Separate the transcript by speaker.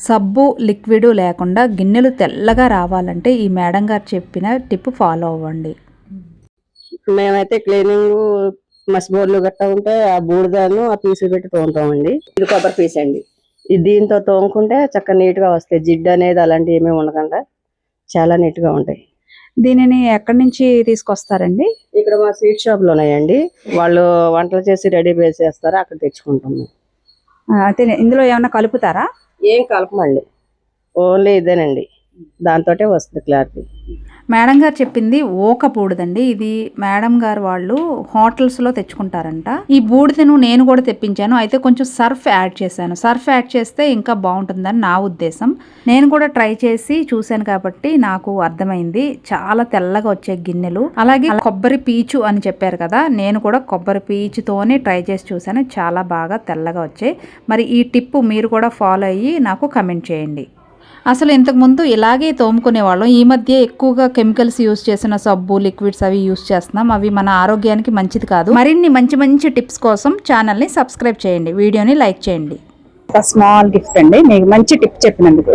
Speaker 1: సబ్బు లిక్విడ్ లేకుండా గిన్నెలు తెల్లగా రావాలంటే ఈ మేడం గారు చెప్పిన టిప్ ఫాలో అవ్వండి.
Speaker 2: మేమైతే క్లీనింగ్ మసిబోర్లు గట్టా ఉంటే ఆ బూడిదను ఆ పీసు పెట్టి తోముతామండి. ఇది కొబ్బరి పీస్ అండి. ఇది దీంతో తోముకుంటే చక్కగా నీట్గా వస్తాయి. జిడ్డు అనేది అలాంటివి ఏమీ ఉండకుండా చాలా నీట్గా ఉంటాయి.
Speaker 1: దీనిని ఎక్కడి నుంచి తీసుకొస్తారండి?
Speaker 2: ఇక్కడ మా స్వీట్ షాప్లో ఉన్నాయండి వాళ్ళు వంటలు చేసి రెడీ చేస్తారు అక్కడ తెచ్చుకుంటాం మేము.
Speaker 1: అయితే ఇందులో ఏమైనా కలుపుతారా?
Speaker 2: ఏం కలపమండి? ఓన్లీ ఇదేనండి. దాంతోటే వస్తుంది క్లారిటీ
Speaker 1: మేడం గారు చెప్పింది ఓక బూడిదండి. ఇది మేడం గారు వాళ్ళు హోటల్స్లో తెచ్చుకుంటారంట. ఈ బూడిదను నేను కూడా తెప్పించాను. అయితే కొంచెం సర్ఫ్ యాడ్ చేశాను. సర్ఫ్ యాడ్ చేస్తే ఇంకా బాగుంటుందని నా ఉద్దేశం. నేను కూడా ట్రై చేసి చూశాను కాబట్టి నాకు అర్థమైంది. చాలా తెల్లగా వచ్చే గిన్నెలు. అలాగే కొబ్బరి పీచు అని చెప్పారు కదా నేను కూడా కొబ్బరి పీచుతోనే ట్రై చేసి చూశాను. చాలా బాగా తెల్లగా వచ్చాయి. మరి ఈ టిప్ మీరు కూడా ఫాలో అయ్యి నాకు కమెంట్ చేయండి. అసలు ఇంతకుముందు ఇలాగే తోముకునేవాళ్ళం. ఈ మధ్య ఎక్కువగా కెమికల్స్ యూస్ చేసిన సబ్బు లిక్విడ్స్ అవి యూస్ చేస్తున్నాం. అవి మన ఆరోగ్యానికి మంచిది కాదు. మరిన్ని మంచి మంచి టిప్స్ కోసం ఛానల్ని సబ్స్క్రైబ్ చేయండి. వీడియోని లైక్ చేయండి.
Speaker 3: ఒక స్మాల్ గిఫ్ట్ అండి. మీకు మంచి టిప్ చెప్పినందుకు.